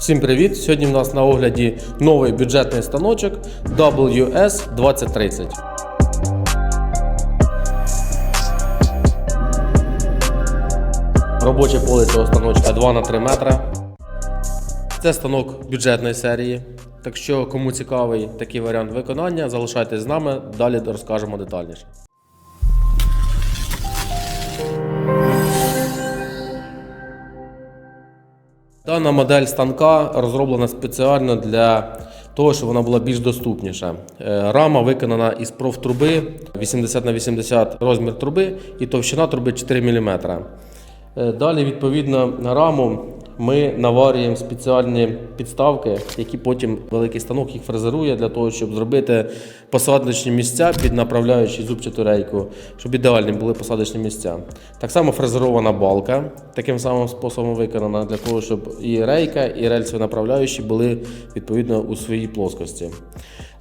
Всім привіт! Сьогодні в нас на огляді новий бюджетний станочок WS2030. Робоче поле цього станочка 2 на 3 метра. Це станок бюджетної серії. Так що, кому цікавий такий варіант виконання, залишайтесь з нами, далі розкажемо детальніше. Дана модель станка розроблена спеціально для того, щоб вона була більш доступніша. Е, Рама виконана із профтруби 80 на 80 розмір труби і товщина труби 4 мм. Далі, відповідно, на раму ми наварюємо спеціальні підставки, які потім великий станок їх фрезерує для того, щоб зробити посадочні місця під направляючи зубчату рейку, щоб ідеальні були посадочні місця. Так само фрезерована балка, таким самим способом виконана для того, щоб і рейка, і рельсові направляючі були відповідно у своїй плоскості.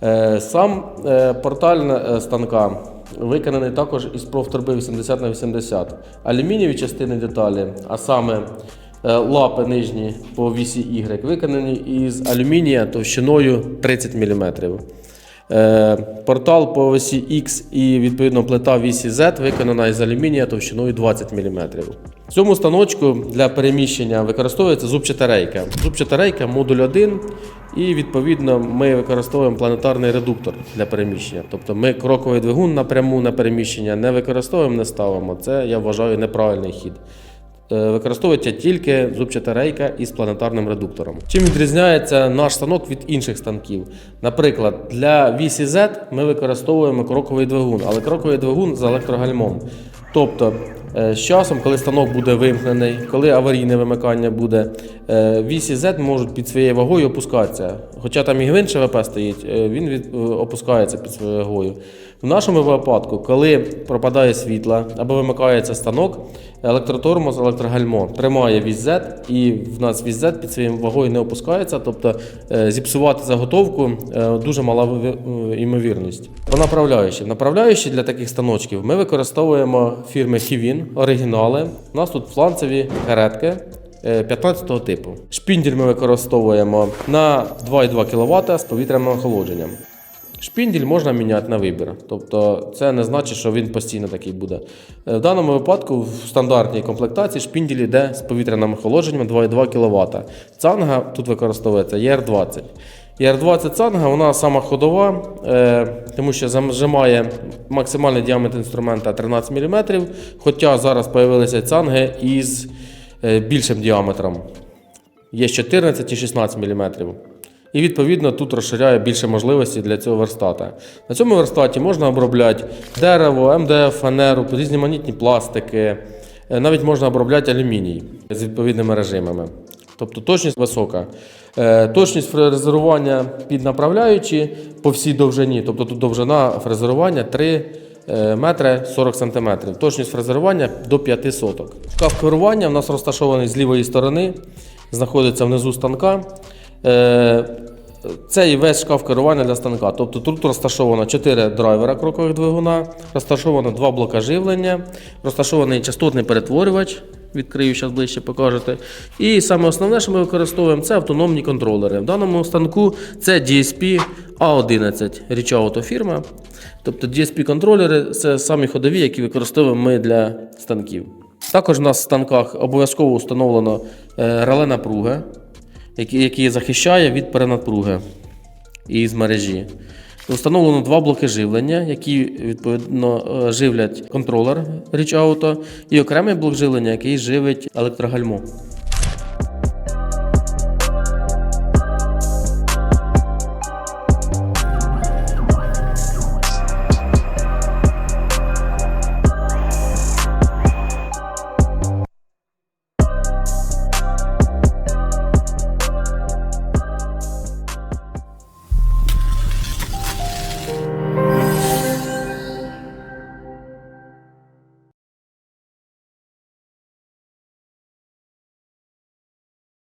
Е, Сам е, порталь е, станка виконаний також із профтруби 80 на 80. Алюмінієві частини деталі, а саме лапи нижні по вісі Y, виконані із алюмінія товщиною 30 мм. Е, Портал по осі X і відповідно плита вісі Z виконана із алюмінія товщиною 20 мм. В цьому станочку для переміщення використовується зубчата рейка. Зубчата рейка модуль 1, і відповідно ми використовуємо планетарний редуктор для переміщення. Тобто ми кроковий двигун напряму на переміщення не використовуємо, не ставимо. Це я вважаю неправильний хід. Е, Використовується тільки зубчата рейка із планетарним редуктором. Чим відрізняється наш станок від інших станків? Наприклад, для вісі Z ми використовуємо кроковий двигун, але кроковий двигун з електрогальмом. Тобто, е, з часом, коли станок буде вимкнений, коли аварійне вимикання буде, е, вісі Z можуть під своєю вагою опускатися. Хоча там і гвинт ВП стоїть, е, він від, е, опускається під своєю вагою. В нашому випадку, коли пропадає світло або вимикається станок, електротормоз, електрогальмо тримає вісь і в нас вісь під своєю вагою не опускається, тобто е, зіпсувати заготовку е, дуже мала е, ймовірність. По направляючим. Направляючі для таких станочків ми використовуємо фірми Хівін, оригінали. У нас тут фланцеві каретки. 15 типу. Шпіндель ми використовуємо на 2,2 кВт з повітряним охолодженням. Шпіндель можна міняти на вибір, тобто це не значить, що він постійно такий буде. Е, В даному випадку в стандартній комплектації шпіндель йде з повітряним охолодженням 2,2 кВт. Цанга тут використовується ER20. ER20 цанга вона сама ходова, е, тому що зажимає максимальний діаметр інструмента 13 мм, хоча зараз з'явилися цанги із е, більшим діаметром. Є 14 і 16 мм. І відповідно тут розширяє більше можливостей для цього верстата. На цьому верстаті можна обробляти дерево, МДФ, фанеру, різноманітні пластики, е, навіть можна обробляти алюміній з відповідними режимами. Тобто точність висока. Е, Точність фрезерування під направляючі по всій довжині, тобто тут довжина фрезерування 3 е, метри 40 сантиметрів. Точність фрезерування до 5 соток. Шкаф керування в нас розташований з лівої сторони, знаходиться внизу станка. Е, Це і весь шкаф керування для станка. Тобто тут розташовано 4 драйвера крокових двигуна, розташовано 2 блока живлення, розташований частотний перетворювач. Відкрию, зараз ближче покажете. І саме основне, що ми використовуємо, це автономні контролери. В даному станку це DSP A11 Rich Auto фірма. Тобто DSP-контролери це самі ходові, які використовуємо ми для станків. Також у нас в станках обов'язково встановлено е, реле напруги, який, захищає від перенапруги із мережі. Встановлено два блоки живлення, які відповідно е, живлять контролер річ-ауто, і окремий блок живлення, який живить електрогальмо.